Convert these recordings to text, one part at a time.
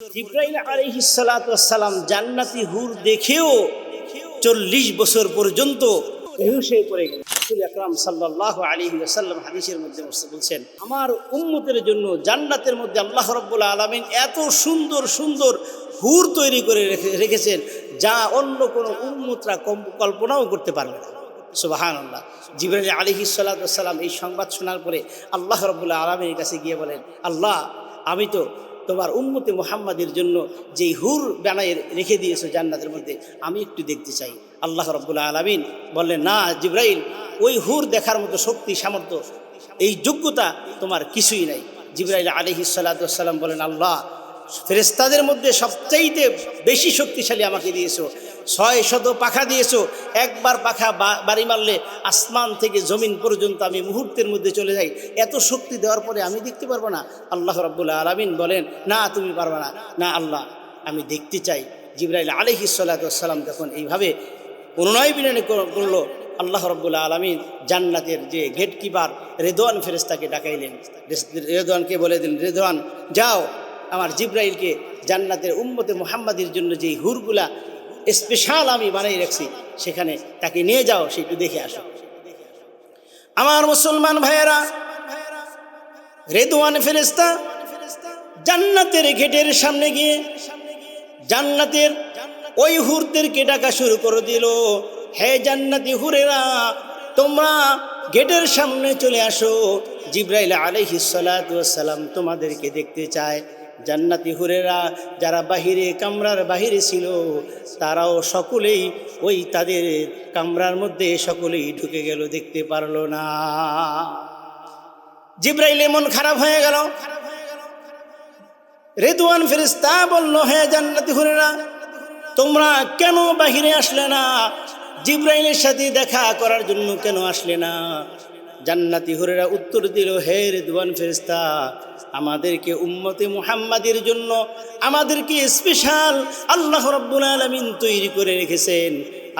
জিব্রাইল আলহিসালাম জান্নাতি হুর দেখেও চল্লিশ বছর পর্যন্ত হাদিসের মধ্যে বলছেন, আমার উম্মতের জন্য জান্নাতের মধ্যে আল্লাহ রব্বুল আলমিন এত সুন্দর সুন্দর হুর তৈরি করে রেখে, রেখেছেন যা অন্য কোনো উম্মতরা কল্পনাও করতে পারবে না। আল্লাহ জিবরাইল আলিহি সাল্লাম এই সংবাদ শোনার পরে আল্লাহ রব্বুল্লাহ আলমীর কাছে গিয়ে বলেন, আল্লাহ, আমি তো তোমার উম্মতে মোহাম্মদের জন্য যেই হুর বানায় রেখে দিয়েছ জান্নাতের মধ্যে, আমি একটু দেখতে চাই। আল্লাহ রব্বুল আলমিন বললেন, না জিব্রাইল, ওই হুর দেখার মতো শক্তি, সামর্থ্য, এই যোগ্যতা তোমার কিছুই নাই। জিব্রাইল আলহি সাল্লাম বলেন আল্লাহ ফেরেস্তাদের মধ্যে সবচাইতে বেশি শক্তিশালী আমাকে দিয়েছ। ছয় শত পাখা দিয়েছ, একবার পাখা বাড়ি মারলে আসমান থেকে জমিন পর্যন্ত আমি মুহূর্তের মধ্যে চলে যাই। এত শক্তি দেওয়ার পরে আমি দেখতে পারব না। আল্লাহ রব্বুল্লাহ আলমিন বলেন, না, তুমি পারবে না। না, আল্লাহ, আমি দেখতে চাই। জিব্রাইল আলহি সাল্লাম যখন এইভাবে অনুনয় বিনয় কর- করল, আল্লাহ রব্বুল্লাহ আলমিন জান্নাতের যে গেট কিপার রেদওয়ান ফেরেস্তাকে ডাকাইলেন। রেদোয়ানকে বলে দিলেন, রেদওয়ান, যাও। আমার জিব্রাইলকে জান্নাতের উম্মতে মোহাম্মদের জন্য যেই হুরগুলা স্পেশাল আমি বানাই রাখছি, সেখানে তাকে নিয়ে যাও, সে একটু দেখে আসো। আমার মুসলমান ভাইয়েরা, রেদওয়ান ফেরেস্তা জান্নাতের গেটের সামনে গিয়ে জান্নাতের ওই হুরদেরকে ডাকা শুরু করে দিল, হে জান্নাতি হুরেরা, তোমরা গেটের সামনে চলে আসো। জিব্রাইল আলহিসাল্লাম তোমাদেরকে দেখতে চায়। জান্নাতি হুরেরা যারা বাহিরে কামরার বাহিরে ছিল, তারাও সকলেই ওই তাদের কামরার মধ্যে সকলেই ঢুকে গেল, দেখতে পারল না। জিব্রাইল এমন খারাপ হয়ে গেল। রেদওয়ান ফেরেস্তা বলল হ্যাঁ জান্নাতি হুরেরা, তোমরা কেন বাহিরে আসলে না? জিব্রাইলের সাথে দেখা করার জন্য কেন আসলে না? জান্নাতি হুরেরা উত্তর দিল, হে রেদওয়ান ফেরেস্তা আমাদেরকে উম্মতে মুহাম্মাদের জন্য আমাদেরকে স্পেশাল আল্লাহ রব্বুল আলমিন তৈরি করে রেখেছেন।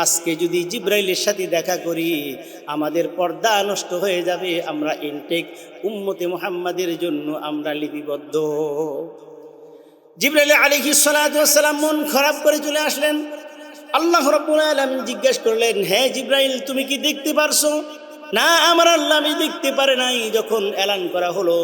আজকে যদি জিব্রাইলের সাথে দেখা করি, আমাদের পর্দা নষ্ট হয়ে যাবে, আমরা ইনটেক উম্মতে মুহাম্মাদের জন্য আমরা লিপিবদ্ধ। জিব্রাইল আলিহি সালাম মন খারাপ করে চলে আসলেন। আল্লাহ রব্বুল আলামিন জিজ্ঞেস করলেন হ্যাঁ জিব্রাইল, তুমি কি দেখতে পারছ? না, আমার আল্লাহ আমি দেখতে পারে নাই যখন এলান করা হলো।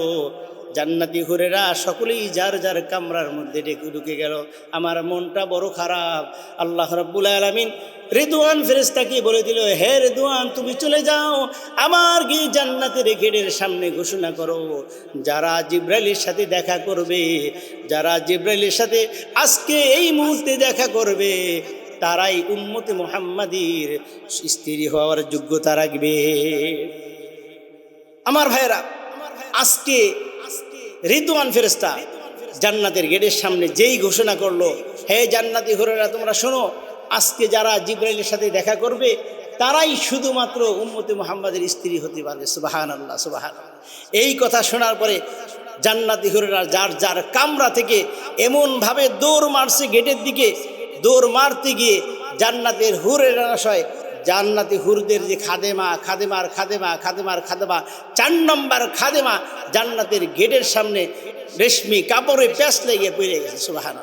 জান্নাতি হুরেরা সকলেই যার যার কামরার মধ্যে ডেকে ঢুকে গেল। আমার মনটা বড় খারাপ। আল্লাহ রব্বুল আলমিন রেদুয়ান ফেরেস্তাকে বলে দিল, হে রেদুয়ান তুমি চলে যাও। আমার গিয়ে জান্নাতের গেটের সামনে ঘোষণা করো। যারা জিব্রাইলের সাথে দেখা করবে, যারা জিব্রাইলের সাথে আজকে এই মুহূর্তে দেখা করবে তারাই উম্মতে মোহাম্মদীর স্ত্রী হওয়ার যোগ্যতা রাখবে। আমার ভাইয়েরা, আজকে রিদওয়ান ফেরেস্তা জান্নাতের গেটের সামনে যেই ঘোষণা করল, হে জান্নাতি হরেরা, তোমরা শোনো, আজকে যারা জিব্রাইলের সাথে দেখা করবে, তারাই শুধুমাত্র উম্মতে মোহাম্মদের স্ত্রী হতে পারবে। সুবাহান আল্লাহ সুবাহান এই কথা শোনার পরে জান্নাতি হরেরা যার যার কামরা থেকে এমনভাবে দৌড় মারছে গেটের দিকে দৌড় মারতে গিয়ে জান্নাতের হুরের আশয় জান্নাতি হুরদের যে খাদেমা, খাদেমার খাদেমা খাদেমার খাদেমা, চার নম্বর খাদেমা জান্নাতের গেটের সামনে রেশমি কাপড়ে প্যাঁচ লেগে পড়ে গেছে সুবাহান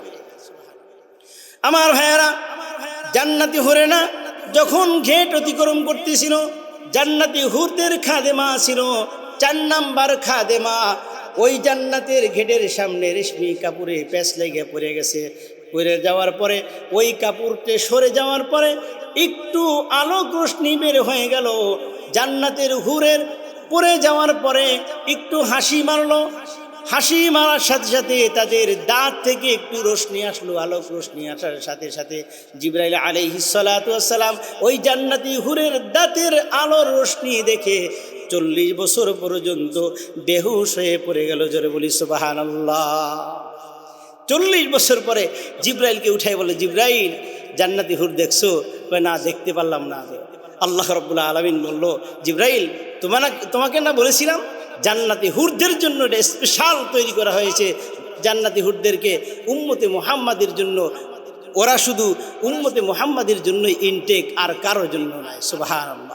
আমার ভাইয়েরা, জান্নাতি হুরে না, যখন গেট অতিক্রম করতেছিল, জান্নাতি হুরদের খাদেমা ছিল, চার নাম্বার খাদেমা ওই জান্নাতের গেটের সামনে রেশমি কাপড়ে প্যাঁচ লেগে পড়ে গেছে। পড়ে যাওয়ার পরে, ওই কাপড়তে সরে যাওয়ার পরে একটু আলোক রোশনি বের হয়ে গেল। জান্নাতের হুরের পরে যাওয়ার পরে একটু হাসি মারলো। হাসি মারার সাথে সাথে তাদের দাঁত থেকে একটু রোশনি আসলো আলোক রোশনি আসার সাথে সাথে জিব্রাইল আলাইহিসালাম ওই জান্নাতি হুরের দাঁতের আলোর রোশনি দেখে চল্লিশ বছর পর্যন্ত বেহুশ হয়ে পড়ে গেল। জোরে বলি সুবাহান চল্লিশ বছর পরে জিব্রাইলকে উঠাই বলে, জিব্রাইল, জান্নাতি হুর দেখছ? না, দেখতে পারলাম না আল্লাহ রব্বুল্লাহ আলমিন বলল, জিব্রাইল তোমার তোমাকে না বলেছিলাম, জান্নাতি হুরদের জন্য এটা স্পেশাল তৈরি করা হয়েছে। জান্নাতি হুরদেরকে উম্মতে মোহাম্মাদের জন্য, ওরা শুধু উম্মতে মোহাম্মাদের জন্য ইনটেক আর কারোর জন্য নয়। সুবাহ